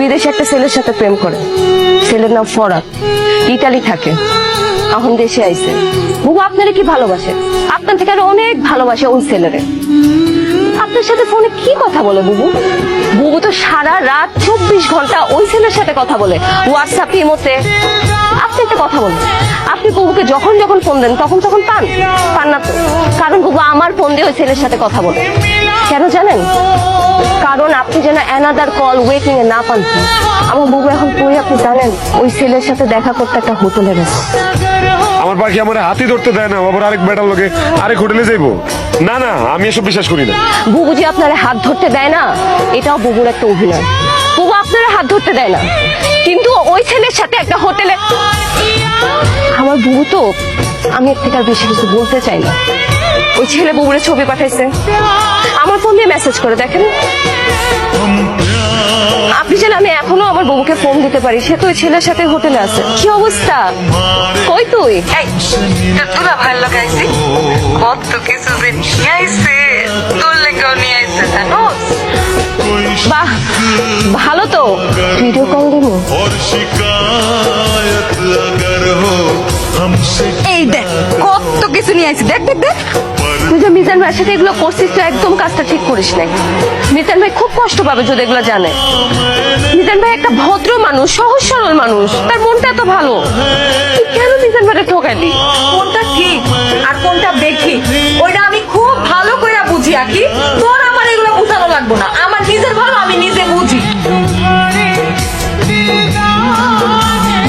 বিদেশে একটা ছেলের সাথে প্রেম করে। ছেলের নাম ফরাত ইটালি থাকে। এখন দেশে আইছে। বুবু আপনারা কি ভালোবাসে? আপনার থেকে আরও অনেক ভালোবাসে ওই ছেলেরে। আপনার সাথে ফোনে কি কথা বলে বুবু? বুবু তো সারা রাত চব্বিশ ঘণ্টা ওই ছেলের সাথে কথা বলে। হোয়াটসঅ্যাপ, ইমোতে। আপনি একটা কথা বলুন। আপনি বুবুকে যখন যখন ফোন দেন, তখন তখন পান? পান না তো? কারণ বুবু আমার ফোন দিয়ে ওই ছেলের সাথে কথা বলে। কেন জানেন? যেন অ্যানাদার কল ওয়েটিং এ না পান। আমার বুবু এখন কই আপনি জানেন? ওই ছেলের সাথে দেখা করতে একটা হোটেলে গেছে। আমার পাখি আমার হাতি ধরতে দেয় না আবার আরেক বেটার লোকে আরেক হোটেলে যাইবো। না না আমি এসব বিশ্বাস করি না। বুবু যে আপনার হাত ধরতে দেয় না এটাও বুবুর একটা অভিনয়। বুবু আপনার হাত ধরতে দেয় না কিন্তু ওই ছেলের সাথে একটা হোটেলে আমার বুবু তো আমি এর থেকে আর বেশি কিছু বলতে চাই না। ওই ছেলে বউরে ছবি পাঠাইছে। আমার ফোন দিয়ে মেসেজ করে দেখেন। আপনি জানেন আমি এখনও আমার বউকে ফোন দিতে পারি সে তো ওই ছেলের সাথে হোটেলে আছে। কি অবস্থা? কই তুই? বাহ ভালো তো। ভিডিও কল দিব? এই দেখ কত কিছু নিয়ে আইছি। দেখ দেখ দেখ। তুই যে মিজান ভাইয়ের সাথে এগুলো করছিস তুই একদম কাজটা ঠিক করিস নাই। মিজান ভাই খুব কষ্ট পাবে যদি এগুলো জানে। মিজান ভাই একটা ভদ্র মানুষ সহজ সরল মানুষ তার মনটা এত ভালো। তুই কেন মিজান ভাইটা ঠকালি? কোনটা ঠিক আর কোনটা বেঠি ওইটা আমি খুব ভালো করে বুঝি আকি। তোর আমার এগুলো বুঝানো লাগবো না। আমার নিজের ভালো আমি নিজে বুঝি।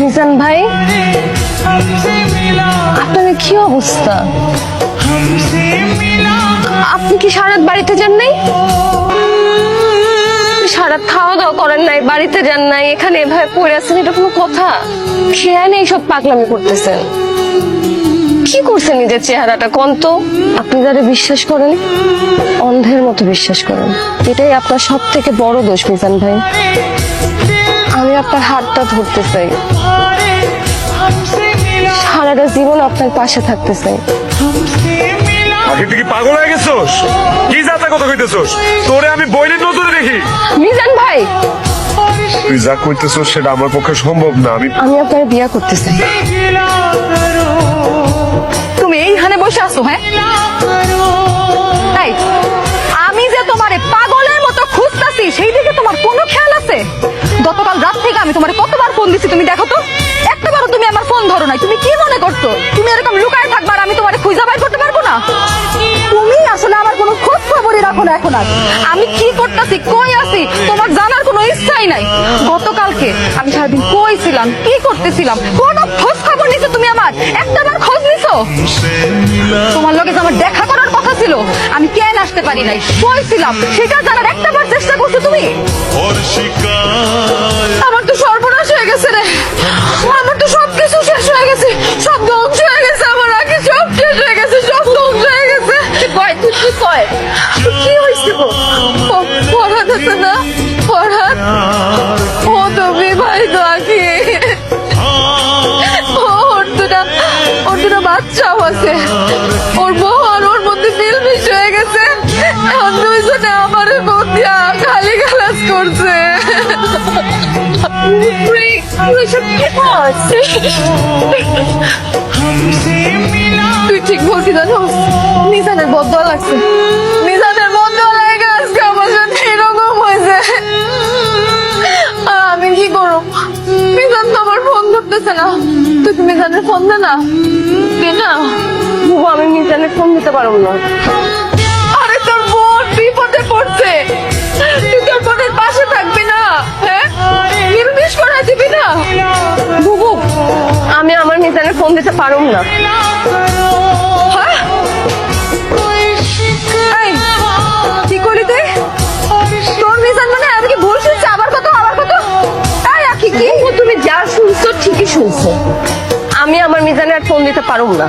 মিজান ভাই আপনার কি অবস্থা? কি সারাত বাড়িতে যান নাই? সারাত খাওয়া দাওয়া করেন নাই, বাড়িতে যান নাই, এখানে এভাবে পড়ে আছেন, এটা কোনো কথা? খেয়াল নেই সব পাগলামি করতেছেন। কি করছেন নিজের চেহারাটা? কোন তো আপনি যারা বিশ্বাস করেন, অন্ধের মতো বিশ্বাস করেন। এটাই আপনার সব থেকে বড় দোষ, মিজান ভাই। আমি আপনার হাতটা ধরতে চাই। সারাটা জীবন আপনার পাশে থাকতে চাই। পাখি তুই কি পাগল হয়ে গেছোস? কি যাতা কথা কইতেছোস? তোরে আমি বইনের নজরে দেখি। মিজান ভাই। তুই যা কইতেছোস সেটা আমার পক্ষে সম্ভব না। আমি আমি আপনার বিয়া করতে চাই তুমি এইখানে বসে আছো হ্যাঁ? এখন এখন আগে আমি কি করতেছি, কই আছি? তোমার জানার কোনো ইচ্ছাই নাই। গতকালকে আমি সারাদিন কই ছিলাম, কি করতেছিলাম? কোন খোঁজ খবর নিছো তুমি আমার? একটা বার খোঁজ নিছো? তোমার লগে আমার দেখা করার কথা ছিল, আমি কেন আসতে পারি নাই? কই ছিলাম? সেটা জানার একটা বার চেষ্টা করছ তুমি? আমার তো সর্বনাশ হয়ে গেছে রে। আমার তো সবকিছু শেষ হয়ে গেছে। সব তুই ঠিক বলছি জানো নিজানের বদয়া লাগছে। নিজানের বদয়া লাগে আজকে আমার সাথে এরকম হয়েছে। আর আমি কি করব? মিজান তো আমার ফোন ধরতেছে না। তুই মিজানের ফোন দে না। দে না। আমি মিজানের ফোন দিতে পারব না। দিতে পারুম না। তোর মিজান মানে আমি ভুল কত কত তাই কি? যা শুনছো ঠিকই শুনছো। আমি আমার মিজানে আর ফোন দিতে পারুম না।